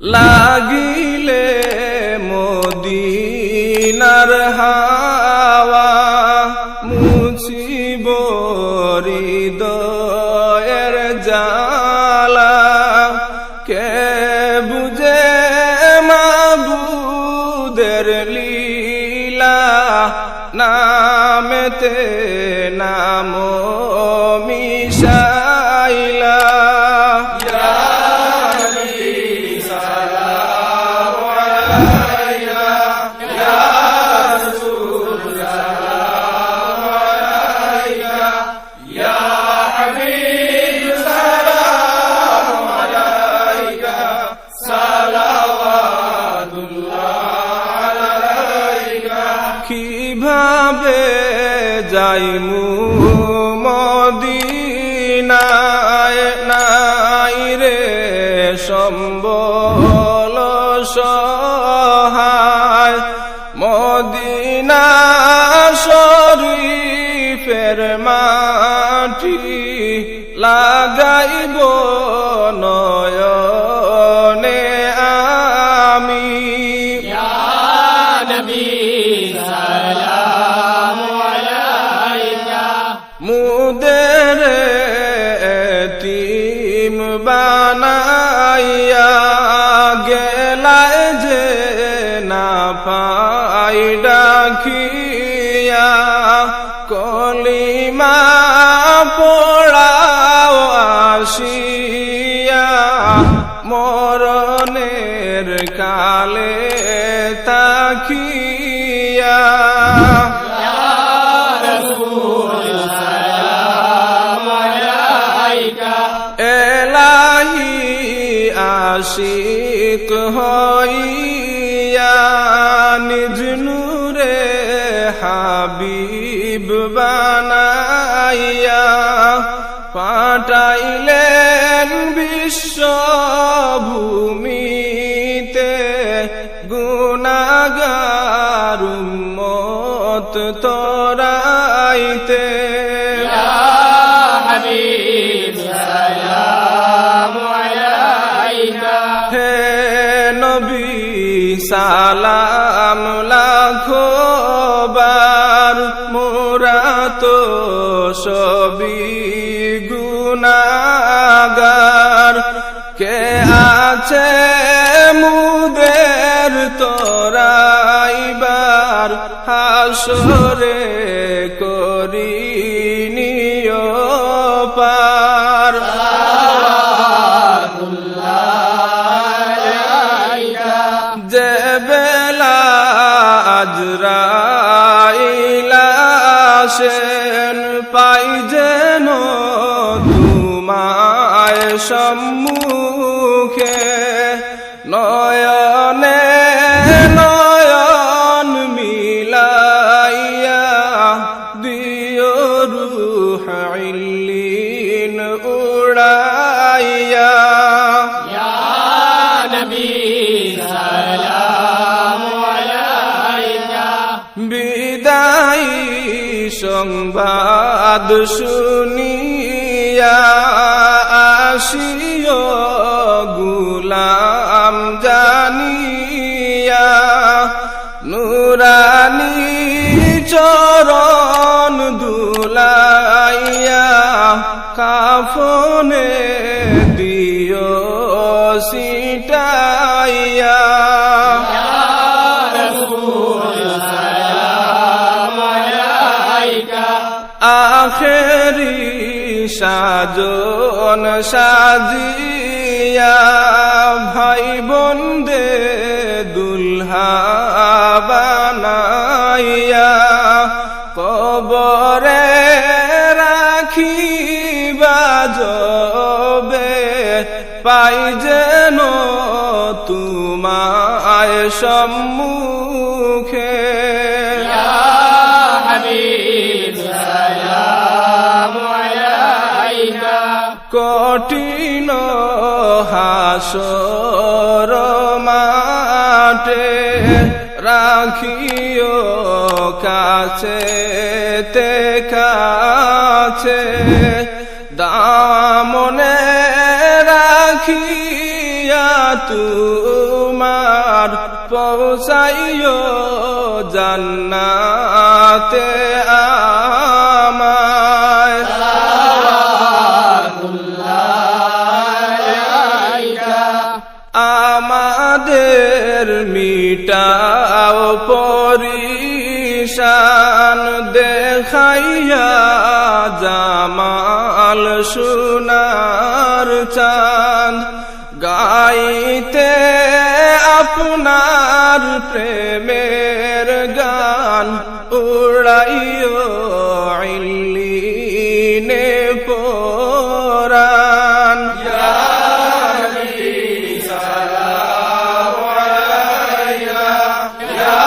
লাগিলে মদিনার হাওয়া মুছিব হৃদয়ের জালা কে বুঝে মাবুদের লীলা? নামেতে নাম কীভাবে যাইমু মদিনায় নাই রে সম্বল সহায়। মদিনা শরীফের মাটি লাগাইব নয়নে ডাকিয়া কলিমা পড়াও আসিয়া মরণের কালে তাকিয়া। এলাহি আশিক হইয়া নিজ হাবিব বানাইয়া পাঠাইলেন বিশ্বভূমিতে। গুণাগার মত তরাইতে। নবী সালাম লাখো বার মোরা তো সবই গুনাগার। কে আছে মুদের তোরাইবার হাসরে আজরাইলাসেন পাই যেন তোমায় সম্মুখে। সংবাদ শুনিয়া আসিও গুলাম জানিয়া। নুরানি চরণ দুলাইয়া কাফনে সাজন সাজিয়া ভাই বন্দে দুলহা বানাইয়া কবরে রাখি বাজবে পাই যেন তোমায় সম্মুখে কঠিন হাসর মাঠে রাখিও কাছে তে কাছে। দামনে রাখি দিয়া তুমার পৌঁছাইও জান্নাতে আমায় আমাদের মিটাও পরিশান দেখাইয়া জামাল সোনার চাঁদ গাইতে আপনার প্রেমের গান 야!